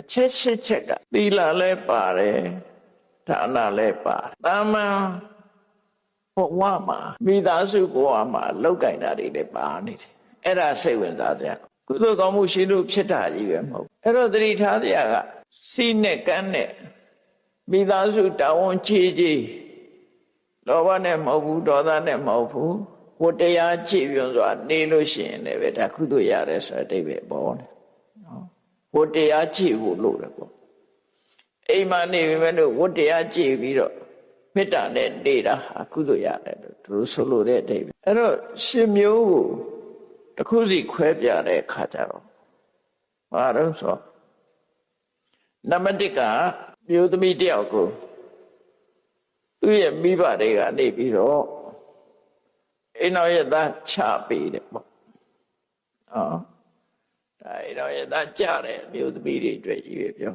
အချက်ရှစ်ချက်ကသီလလည်းပါတယ်ဒါနလည်းပါတယ်တာမန်ဘဝမှာမိသားစုဘဝမှာလောက်ကင်တာတွေလည်းပါနေတယ်အဲ့ဒါစိတ်ဝင်စားစရာကုသိုလ်ကောင်းမှုရှိလို့ဖြစ်တာကြီးပဲမဟုတ်အဲ့တော့သတိထားစရာကစီးနဲ့ကန်းနဲ့မိသားစုတာဝန်ချေချေလောဘနဲ့မဟုတ်ဘူးဒေါသနဲ့မဟုတ်ဘူးဝတ္တရားကြည့်ပြွန်စွာနေလို့ရှိရင်လည်းပဲဒါကုသိုလ်ရတယ်ဆိုတဲ့အတိတ်ပဲပေါ်တယ်နော် ဝတ္တရားကြည့်ဖို့လို့တယ်ပေါ့အိမ်မှာနေပြီမဲ့လို့ဝတ္တရားကြည့်ပြီးတော့မေတ္တာနဲ့နေတာဟာကုသိုလ်ရတယ်လို့သူတို့ဆိုလို့တဲ့အတိတ်ပဲအဲ့တော့ရှင်မျိုးကိုတစ်ခုစီခွဲပြတဲ့အခါကျတော့ဘာလို့ဆိုနံပါတ်1ကမျိုးသမီးတယောက်ကိုသူ့ရဲ့မိဘတွေကနေပြီးတော့အိမ်တော်ရဲ့သားချပေးတယ်ပေါ့။ဟောဒါ အိမ်တော်ရဲ့သားကြတယ်မျိုးသမီးတွေအတွက်ကြီးပဲပြော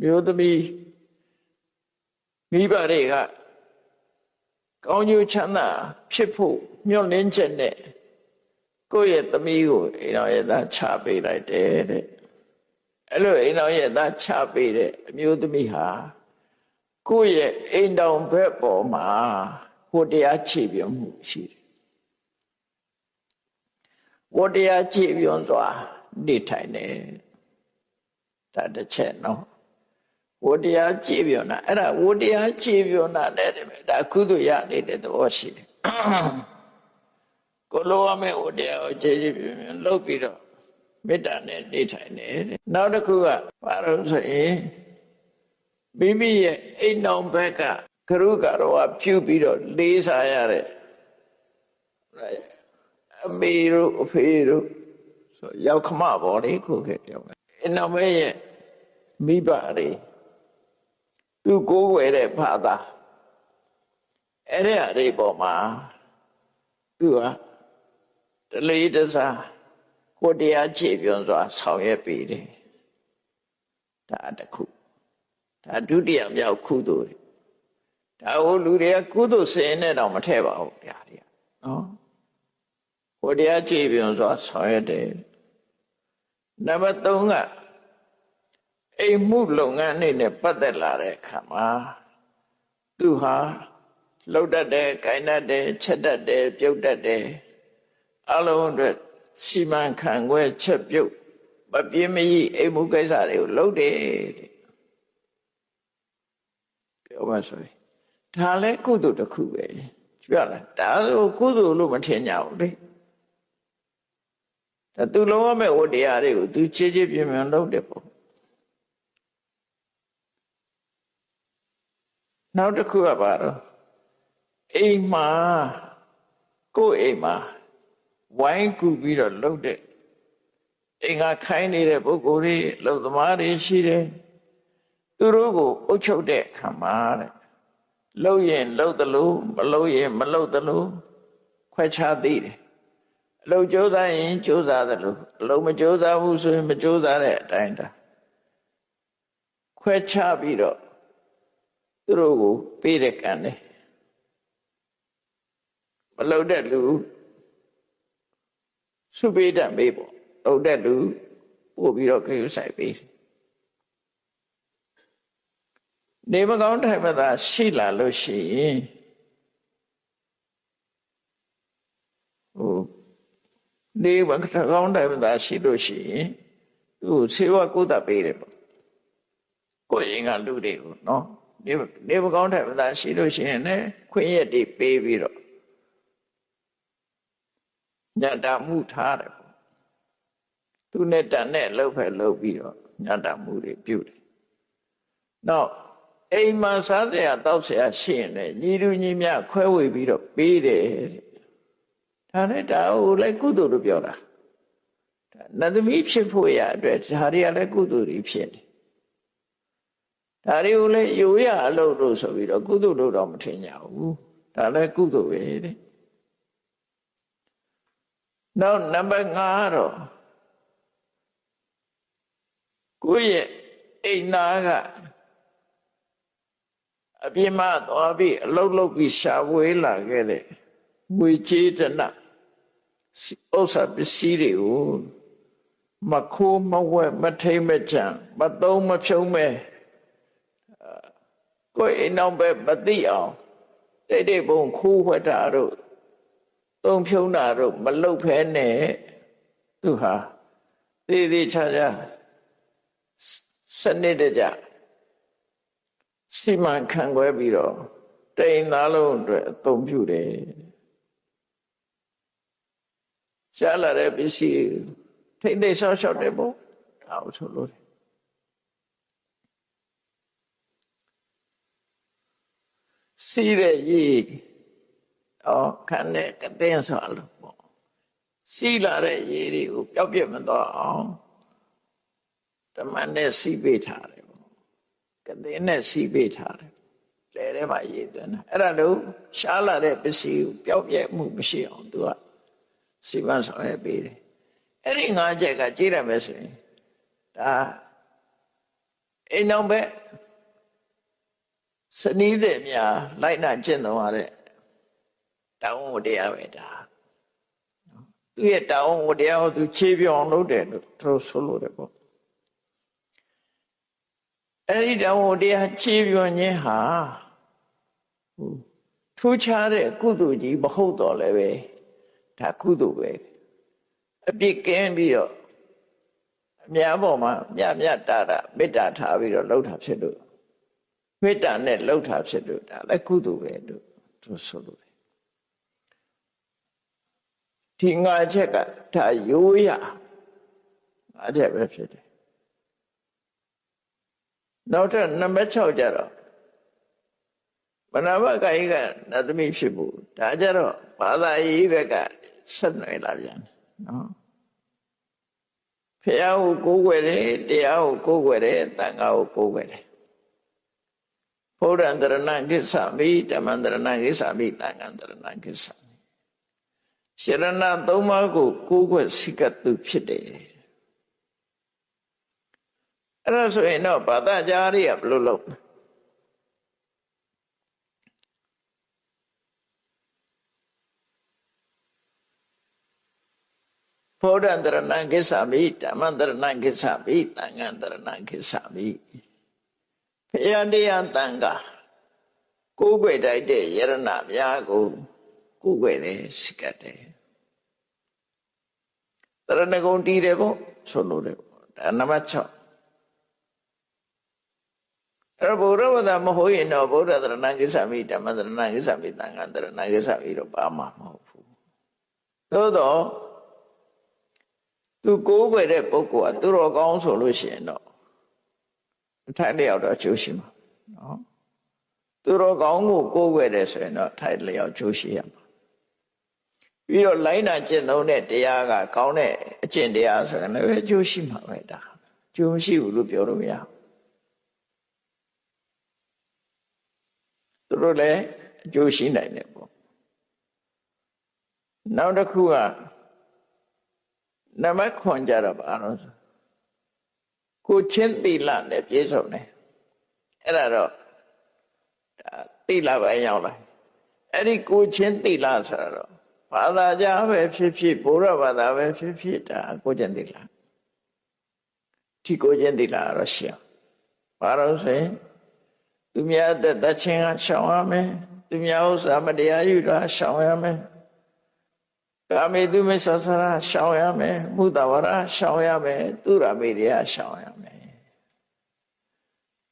မျိုးသမီးမိဘတွေကကောင်းကျိုးချမ်းသာဖြစ်ဖို့မျှော်လင့်ချက်နဲ့ကိုယ့်ရဲ့သမီးကိုအိမ်တော်ရဲ့သားချပေးလိုက်တယ်တဲ့အဲ့လိုအိမ်တော်ရဲ့သားချပေးတဲ့အမျိုးသမီးဟာကိုယ့်ရဲ့အိမ်တော်ဘက်ပေါ်မှာဟိုတရားခြေပြမှုရှိတယ်ဝတရားခြေပြွန်စွာ နေထိုင်တယ်ဒါတစ်ချက်နော်ဝတရားခြေပြွန်တာအဲ့ဒါဝတရားခြေပြွန်တာတဲ့ဒါကုသိုလ်ရနေတဲ့သဘောရှိတယ်ကိုလိုရမယ့်ဝတရားကိုခြေခြေပြွန်ပြွန်လုပ်ပြီးတော့မေတ္တာနဲ့နေထိုင်တယ်နောက်တစ်ခုကဘာလို့ဆိုရင်မိမိရဲ့အိမ်တော်ဘက်ကကရုကရောဖြူပြီးတော့လေးစားရတဲ့အမေတို့အဖေတို့ ဆိုရောက်ခမပေါ်လေခုခေတ်ပြောမယ်အိမ်တော်ဘက်ရဲ့မိဘတွေသူကိုးဝယ်တဲ့ဘာသာအဲ့ဒီအရေးပေါ်မှာသူကတလေးတစားကိုတရားခြေပြွန်စွာ ဆောင်ရွက်ပေးတယ်ဒါတခုဒါဒုတိယမြောက်ကုသိုလ်တွေဒါဟိုလူတွေကကုသိုလ်စင်နဲ့တော့မထည့်ပါဘူးတရားတွေ ကနော်ဟိုတရားကြည်ပြုံစွာဆောင်ရွက်တယ်နံပါတ်3ကအိမ်မှုလုပ်ငန်းအနေနဲ့ပတ်သက်လာတဲ့အခါမှာသူဟာလှုပ်တတ်တယ်၊ကိုင်တတ်တယ်၊ချက်တတ်တယ်၊ပြုတ်တတ်တယ်အလုံးအတွက်စီမံခန့်ခွဲချက်ပြုတ်မပြင်းမကြီးအိမ်မှုကိစ္စတွေကိုလုပ်တယ်တဲ့ပြောမှဆိုရင်ဒါလည်းကုသိုလ်တစ်ခုပဲပြောလားဒါဆိုကုသိုလ်လို့မထင်ကြဘူးလေ ဒါသူလုံးဝမဲ့ဝတရားတွေကိုသူချေချေပြင်းပြင်းလုပ်တယ်ပေါ့နောက်တစ်ခုကပါတော့အိမ်မှာကိုယ့်အိမ်မှာဝိုင်းကူပြီးတော့လှုပ်တဲ့အိမ်ကခိုင်းနေတဲ့ပုဂ္ဂိုလ်တွေလှုပ်သမားတွေရှိတယ်သူတို့ကိုအုပ်ချုပ်တဲ့အခါမှာတဲ့လှုပ်ရင်လှုပ်သလိုမလှုပ်ရင်မလှုပ်သလိုခွဲခြားသိတယ် အလုပ်ကြိုးစားရင်ကြိုးစားသလိုအလုပ်မကြိုးစားဘူးဆိုရင်မကြိုးစားတဲ့အတိုင်းတာခွဲခြားပြီးတော့သူတို့ကိုပေးတဲ့ကံတယ်မလှုပ်တဲ့လူစုပေးတတ်မေးပေါ့လှုပ်တဲ့လူပို့ပြီးတော့ခရုဆိုင်ပေးတယ်နေမကောင်းထိုင်မသာရှိလာလို့ရှိရင်ဟို နေမကောင်းထိုင်မသာရှိလို့ရှိရင်သူ့ဆေးဝါးကုသပေးတယ်ပေါ့ကိုယ်ရင်ကလူတွေကိုနော်နေနေမကောင်းထိုင်မသာရှိလို့ရှိရင်လည်းခွင့်ရက်တွေပေးပြီးတော့ညတာမှုထားတယ်ပေါ့သူနဲ့တန်နဲ့လှုပ်ဖက်လှုပ်ပြီးတော့ညတာမှုတွေပြုတယ်နောက်အိမ်မှာစားစရာတောက်စရာရှိရင်လည်းညီလူညီမြခွဲဝေပြီးတော့ပေးတယ် ဒါနဲ့ဒါဟိုလည်းကုသိုလ်လို့ပြောတာနတ်သမီးဖြစ်ဖို့ရအတွက်ဒါတွေကလည်းကုသိုလ်တွေဖြစ်တယ်ဒါတွေကိုလည်းယူရအလုပ်လို့ဆိုပြီးတော့ကုသိုလ်လို့တော့မထင်ကြဘူးဒါလည်းကုသိုလ်ပဲတဲ့နောက်နံပါတ်5ကတော့ကိုယ့်ရဲ့အိမ်သားကအပြစ်မသွားပြီးအလုတ်လုတ်ပြီးရှာဝေးလာခဲ့တဲ့ငွေကြေးတန ဥစ္စာပစ္စည်းတွေကိုမခိုးမဝဲမထိမ့်မချံမသုံးမဖြုံးမဲကိုယ်အိမ်နောက်ပဲမသိအောင်တိတ်တိတ်ပုံခိုးဝှက်တာတို့သုံးဖြုံးတာတို့မလုပ်ဖဲနဲ့သူဟာသေးသေးချာချာစနစ်တကျစီမံခန့်ခွဲပြီးတော့တိမ်သားလုံးအတွက်အသုံးပြုတယ် ရှားလာတဲ့ပစ္စည်းထိမ့်သိဆောက်ရှောက်တယ်ပေါ့ဒါကိုဆိုလို့စီးတဲ့ရေတော့ခန်းနဲ့ကတဲ့ဆိုလို့ပေါ့စီးလာတဲ့ရေတွေကိုပျောက်ပြတ်မသွားအောင်ဓမ္မနဲ့စီးပေးထားတယ်ပေါ့ကတဲ့နဲ့စီးပေးထားတယ်လဲထဲမှာရေသွင်းတာအဲ့ဒါလို့ရှားလာတဲ့ပစ္စည်းကိုပျောက်ပြတ်မှုမရှိအောင်သူက စီမံဆောင်ရွက်ပေးတယ်အဲ့ဒီငါးချက်ကကြည့်ရမယ်ဆိုရင်ဒါအိမ်အောင်ပဲစနီးတဲ့များလိုက်နာကျင့်သုံးရတဲ့တောင်းဝတရားပဲဒါသူရဲ့တောင်းဝတရားကိုသူခြေပြောင်းလုပ်တယ်လို့သူဆိုလို့တယ်ပေါ့အဲ့ဒီတောင်းဝတရားခြေပြောင်းခြင်းဟာထူးခြားတဲ့ကုသိုလ်ကြီးမဟုတ်တော့လည်းပဲ ဒါကုသိုလ်ပဲအပြစ်ကင်းပြီးတော့အများပေါ်မှာမြတ်မြတ်တာတာမေတ္တာထားပြီးတော့လှုပ်တာဖြစ်လို့မေတ္တာနဲ့လှုပ်တာဖြစ်လို့ဒါလည်းကုသိုလ်ပဲလို့သူဆိုလို့ဒီငါချက်ကဒါရိုးရငါချက်ပဲဖြစ်တယ်နောက်ထပ်နံပါတ်6ကျတော့ မနာမကာယကနတ်သမီးဖြစ်ဖို့ဒါကြတော့ဘာသာရေးဘက်ကဆက်နွယ်လာပြန်နော်ဖះကိုကိုးကွယ်တယ်တရားကိုကိုးကွယ်တယ်တန်ခါကိုကိုးကွယ်တယ်ဘုရားတရဏကိစ္စမိဓမ္မတရဏကိစ္စမိတန်ခါတရဏကိစ္စမိရှရဏသုံးပါးကိုကိုးကွယ်စိကတုဖြစ်တယ်အဲ့ဒါဆိုရင်တော့ဘာသာကြားရဘယ်လိုလုပ်လဲ ဘောဓတရဏကိစ္ဆာမိဓမ္မတရဏကိစ္ဆာမိသံဃာတရဏကိစ္ဆာမိဖရာတရားတန်ခါကိုးကွယ်တိုက်တဲ့ယရဏများကိုကိုးကွယ်တယ်စိကတ်တယ်တရဏဂုံတည်တယ်ပေါ့ဆိုလို့တယ်ပေါ့ဒါနံပါတ်6အဲ့ဘုရားဝဒမဟုတ်ရင်တော့ဗုဒ္ဓတရဏကိစ္ဆာမိဓမ္မတရဏကိစ္ဆာမိသံဃာတရဏကိစ္ဆာမိတော့ပါမှာမဟုတ်ဘူးသို့တော့ သူကိုးကွယ်တဲ့ပုဂ္ဂိုလ်ကသူတော်ကောင်းဆိုလို့ရှိရင်တော့အထိုက်လျောက်တော့အကျိုးရှိမှာနော်သူတော်ကောင်းကိုကိုးကွယ်တယ်ဆိုရင်တော့ထိုက်လျောက်အကျိုးရှိရမှာပြီးတော့လိုင်းနာကျင့်သုံးတဲ့တရားကကောင်းတဲ့အကျင့်တရားဆိုရင်လည်းအကျိုးရှိမှာပဲဒါအကျိုးမရှိဘူးလို့ပြောလို့မရသူတို့လည်းအကျိုးရှိနိုင်တယ်ပေါ့နောက်တစ်ခုက နံပါတ်ခွန်ကြတော့ဘာလို့ဆိုကိုချင်းသီလနဲ့ပြည့်စုံတယ်အဲ့ဒါတော့ဒါသီလပဲရောက်လာအဲ့ဒီကိုချင်းသီလဆိုတော့ဘာသာကြားပဲဖြစ်ဖြစ်ဘုရားဘာသာပဲဖြစ်ဖြစ်ဒါကိုချင်းသီလဒီကိုချင်းသီလတော့ရှင်းဘာလို့ဆိုရင်သူများတဲ့တချင်းကရှောင်ရမယ်သူများဥစ္စာမတရားယူတာရှောင်ရမယ် ကာမေတုမေသဆရာရှောင်ရမယ်မုဒ္ဒဝရရှောင်ရမယ်သူရမေရိယရှောင်ရမယ်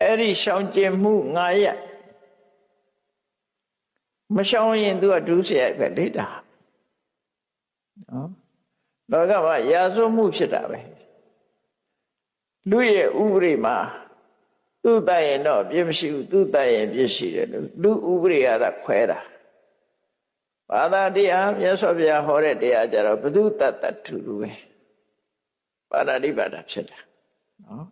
အဲ့ဒီရှောင်ကျင်မှုငါရမရှောင်ရင်သူကဒုစရိုက်ပဲလေတာနော်လောကမှာရာဇဝမှုဖြစ်တာပဲလူရဲ့ဥပရိမှာသူ့တတ်ရင်တော့ပြည့်မရှိဘူးသူ့တတ်ရင်ပြည့်ရှိတယ်လို့လူဥပရိယကခွဲတာ ဘာသာတရားမြတ်စွာဘုရားဟောတဲ့တရားကြတော့ဘု து တတ္တထူလူပဲပါဏာတိပါဒဖြစ်တာနော်